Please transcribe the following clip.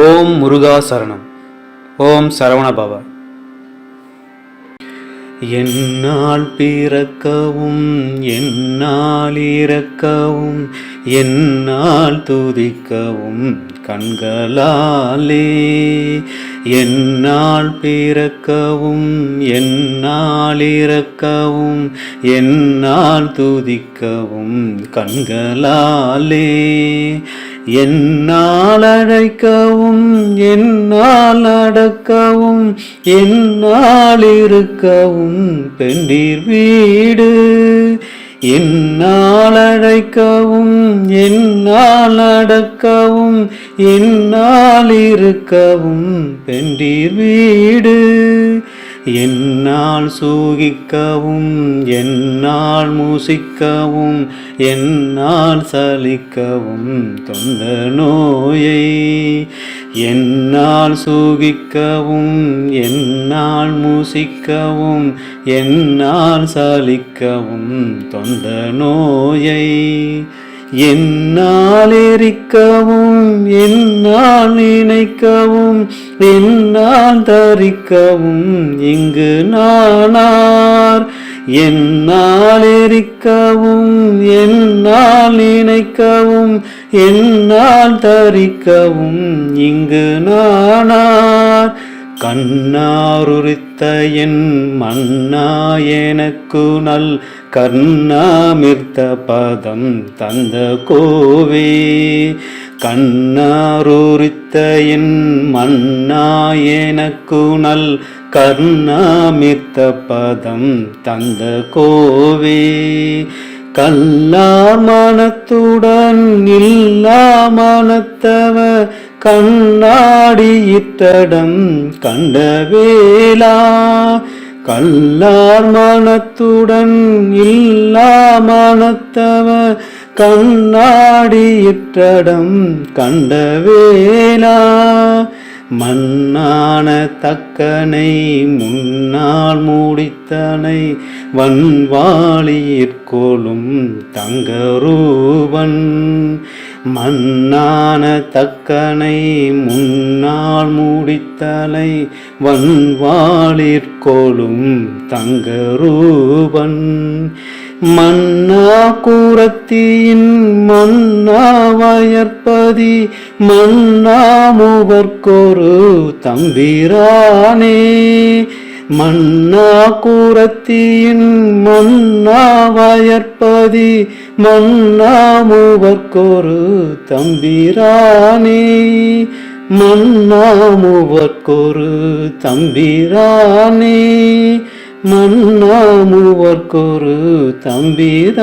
ஓம் முருகா சரணம். ஓம் சரவணபவ என்னால் பிறக்கவும் என்னால் இறக்கவும் என்னால் துதிக்கவும் கண்களாலே. என்னால் பிறக்கவும் என்னால் இறக்கவும் என்னால் துதிக்கவும் கண்களாலே. என்னால் அழைக்கவும் என்னால் அடக்கவும் என்னால் இருக்கவும் பெண்ணீர் வீடு. என்னால் அழைக்கவும் என்னால் அடக்கவும் என்னால் இருக்கவும் பெண்டீர் வீடு. என்னால் சூகிக்கவும் என்னால் மூசிக்கவும் என்னால் சலிக்கவும் தொந்த நோயை. என்னால் சூகிக்கவும் என்னால் மூசிக்கவும் என்னால் சலிக்கவும் தொந்த நோயை. என்னால் எரிக்கவும் என்னால் நினைக்கவும் என்னால் தரிக்கவும் இங்கு நானார். என்னால் எரிக்கவும் என்னால் நினைக்கவும் என்னால் தரிக்கவும் இங்கு நானார். கண்ணாருரித்த என் மன்னா எனக்கு நல் கர்ணாமிர்த்த பதம் தந்த கோவே. கண்ணாருரித்த என் மன்னா எனக்கு நல் கர்ணாமிர்த்த பதம் தந்த கோவே. கல்லார் மனத்துடன் இல்லா மனத்தவர் கண்ணாடி இத்தடம் கண்ட வேளா கல்லார் மனத்துடன் இல்லா மனத்தவ கண்ணாடி கண்ணாடியிட்டடம் கண்ட வேளா மண்ணான தக்கனை முன்னால் மூடித்தனை வன்வாளியிற்கோளும் தங்கரூபன் மன்னான தக்கனை முன்னால் மூடித்தலை வன்வாளிற்கோளும் தங்கரூபன். மன்னா கூரத்தியின் மன்னா வயற்பதி மன்னா மூவர்க்கொரு தம்பிரானே. மன்னா கூரத்தியின் மன்னா வயற்பதி மன்னா மூவர்க்கொரு தம்பிரானே. மன்னா மூவர்க்கொரு தம்பிரானே. மன்னா மூவர்க்கொரு தம்பிதானே